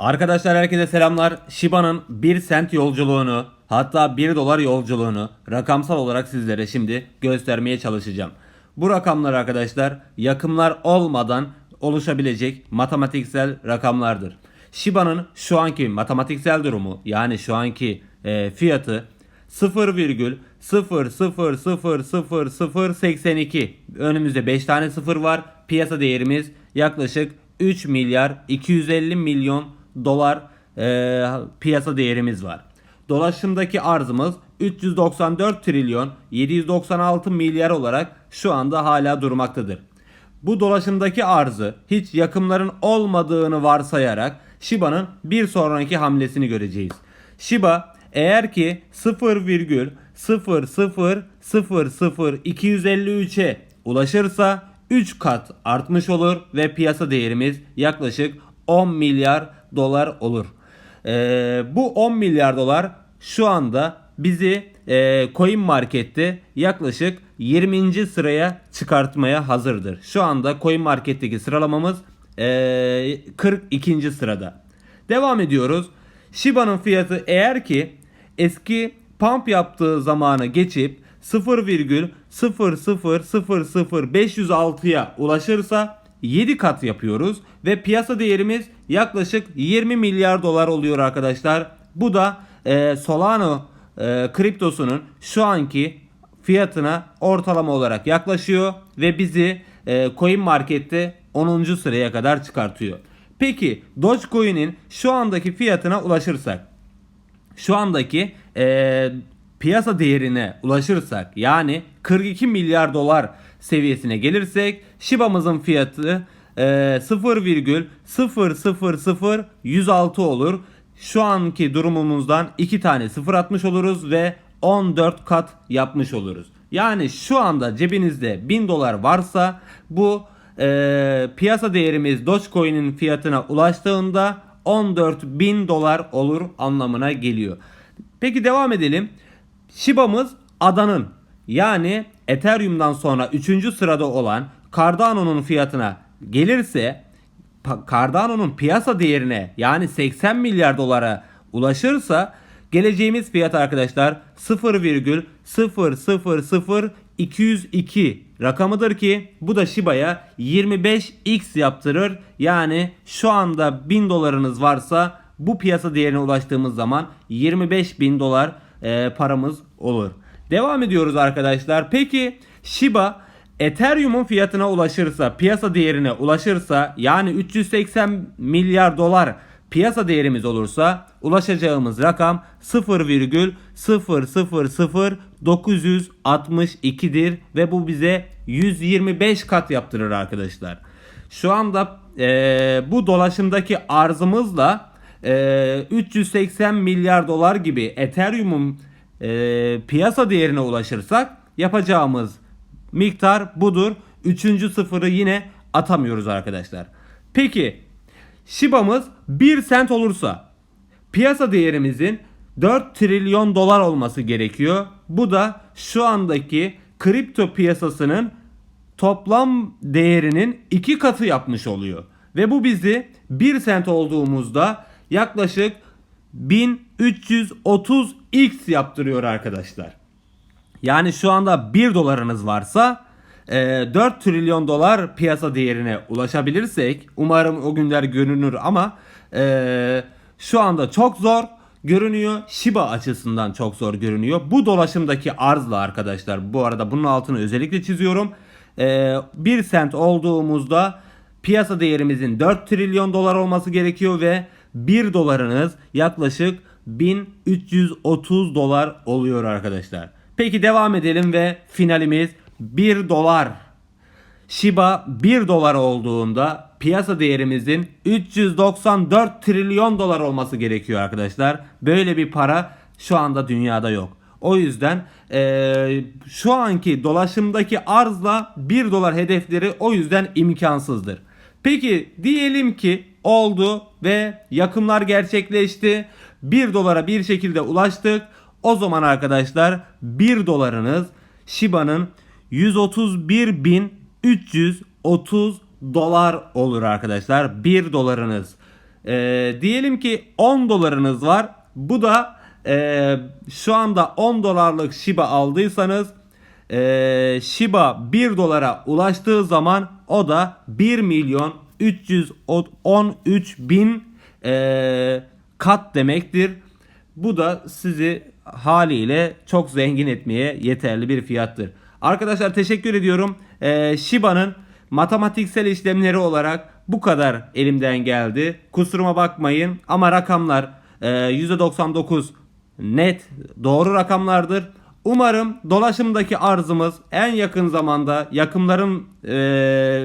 Arkadaşlar herkese selamlar. Shiba'nın 1 sent yolculuğunu hatta 1 dolar yolculuğunu rakamsal olarak sizlere şimdi göstermeye çalışacağım. Bu rakamlar arkadaşlar yakımlar olmadan oluşabilecek matematiksel rakamlardır. Shiba'nın şu anki matematiksel durumu yani şu anki e, fiyatı 0,0000082 önümüzde 5 tane sıfır var. Piyasa değerimiz yaklaşık 3 milyar 250 milyon dolar e, piyasa değerimiz var. Dolaşımdaki arzımız 394 trilyon 796 milyar olarak şu anda hala durmaktadır. Bu dolaşımdaki arzı hiç yakımların olmadığını varsayarak Shiba'nın bir sonraki hamlesini göreceğiz. Shiba eğer ki 0,0000253'e ulaşırsa 3 kat artmış olur ve piyasa değerimiz yaklaşık 10 milyar dolar olur. Ee, bu 10 milyar dolar şu anda bizi e, Coin Market'te yaklaşık 20. sıraya çıkartmaya hazırdır. Şu anda Coin Market'teki sıralamamız e, 42. sırada. Devam ediyoruz. Shiba'nın fiyatı eğer ki eski pump yaptığı zamanı geçip 0,0000506'ya ulaşırsa 7 kat yapıyoruz ve piyasa değerimiz yaklaşık 20 milyar dolar oluyor arkadaşlar. Bu da e, Solano e, kriptosunun şu anki fiyatına ortalama olarak yaklaşıyor ve bizi e, Coin Market'te 10. sıraya kadar çıkartıyor. Peki Dogecoin'in şu andaki fiyatına ulaşırsak şu andaki e, piyasa değerine ulaşırsak yani 42 milyar dolar seviyesine gelirsek Shiba'mızın fiyatı e, 0,000106 olur. Şu anki durumumuzdan 2 tane 0 atmış oluruz ve 14 kat yapmış oluruz. Yani şu anda cebinizde 1000 dolar varsa bu e, piyasa değerimiz Dogecoin'in fiyatına ulaştığında 14 bin dolar olur anlamına geliyor. Peki devam edelim. Shiba'mız adanın yani Ethereum'dan sonra 3. sırada olan Cardano'nun fiyatına gelirse Cardano'nun piyasa değerine yani 80 milyar dolara ulaşırsa geleceğimiz fiyat arkadaşlar 0,000202 rakamıdır ki bu da Shiba'ya 25x yaptırır. Yani şu anda 1000 dolarınız varsa bu piyasa değerine ulaştığımız zaman 25 bin dolar e, paramız olur. Devam ediyoruz arkadaşlar. Peki Shiba Ethereum'un fiyatına ulaşırsa, piyasa değerine ulaşırsa yani 380 milyar dolar piyasa değerimiz olursa ulaşacağımız rakam 0,000962'dir ve bu bize 125 kat yaptırır arkadaşlar. Şu anda e, bu dolaşımdaki arzımızla e, 380 milyar dolar gibi Ethereum'un e, piyasa değerine ulaşırsak yapacağımız miktar budur. Üçüncü sıfırı yine atamıyoruz arkadaşlar. Peki Shiba'mız 1 sent olursa piyasa değerimizin 4 trilyon dolar olması gerekiyor. Bu da şu andaki kripto piyasasının toplam değerinin iki katı yapmış oluyor. Ve bu bizi 1 sent olduğumuzda yaklaşık 1330x yaptırıyor arkadaşlar. Yani şu anda 1 dolarınız varsa e, 4 trilyon dolar piyasa değerine ulaşabilirsek umarım o günler görünür ama e, şu anda çok zor görünüyor. Shiba açısından çok zor görünüyor. Bu dolaşımdaki arzla arkadaşlar bu arada bunun altını özellikle çiziyorum. E, 1 sent olduğumuzda piyasa değerimizin 4 trilyon dolar olması gerekiyor ve 1 dolarınız yaklaşık 1330 dolar oluyor arkadaşlar. Peki devam edelim ve finalimiz 1 dolar. Shiba 1 dolar olduğunda piyasa değerimizin 394 trilyon dolar olması gerekiyor arkadaşlar. Böyle bir para şu anda dünyada yok. O yüzden eee, şu anki dolaşımdaki arzla 1 dolar hedefleri o yüzden imkansızdır. Peki diyelim ki oldu ve yakımlar gerçekleşti. 1 dolara bir şekilde ulaştık. O zaman arkadaşlar 1 dolarınız Shiba'nın 131.330 dolar olur arkadaşlar. 1 dolarınız Ee, diyelim ki 10 dolarınız var. Bu da e, şu anda 10 dolarlık Shiba aldıysanız e, Shiba 1 dolara ulaştığı zaman o da 1 milyon 313 bin e, kat demektir. Bu da sizi haliyle çok zengin etmeye yeterli bir fiyattır. Arkadaşlar teşekkür ediyorum. Ee, Shiba'nın matematiksel işlemleri olarak bu kadar elimden geldi. Kusuruma bakmayın ama rakamlar e, %99 net doğru rakamlardır. Umarım dolaşımdaki arzımız en yakın zamanda yakımların e,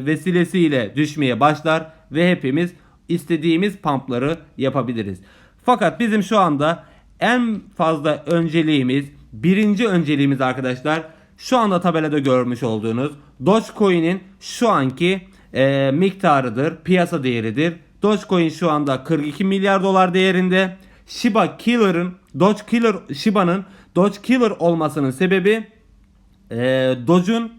vesilesiyle düşmeye başlar ve hepimiz istediğimiz pumpları yapabiliriz. Fakat bizim şu anda en fazla önceliğimiz, birinci önceliğimiz arkadaşlar şu anda tabelada görmüş olduğunuz Dogecoin'in şu anki e, miktarıdır, piyasa değeridir. Dogecoin şu anda 42 milyar dolar değerinde. Shiba Killer'ın Doge Killer Shiba'nın Doge Killer olmasının sebebi e, Doge'un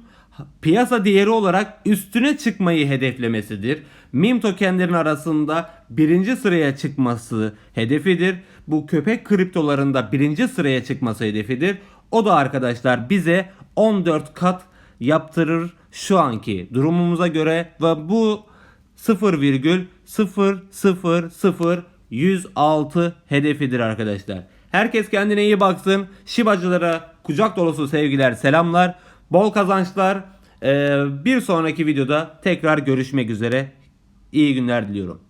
piyasa değeri olarak üstüne çıkmayı hedeflemesidir. Meme tokenlerin arasında birinci sıraya çıkması hedefidir. Bu köpek kriptolarında birinci sıraya çıkması hedefidir. O da arkadaşlar bize 14 kat yaptırır şu anki durumumuza göre ve bu 0,000106 hedefidir arkadaşlar. Herkes kendine iyi baksın. Şibacılara kucak dolusu sevgiler, selamlar. Bol kazançlar. Ee, bir sonraki videoda tekrar görüşmek üzere. İyi günler diliyorum.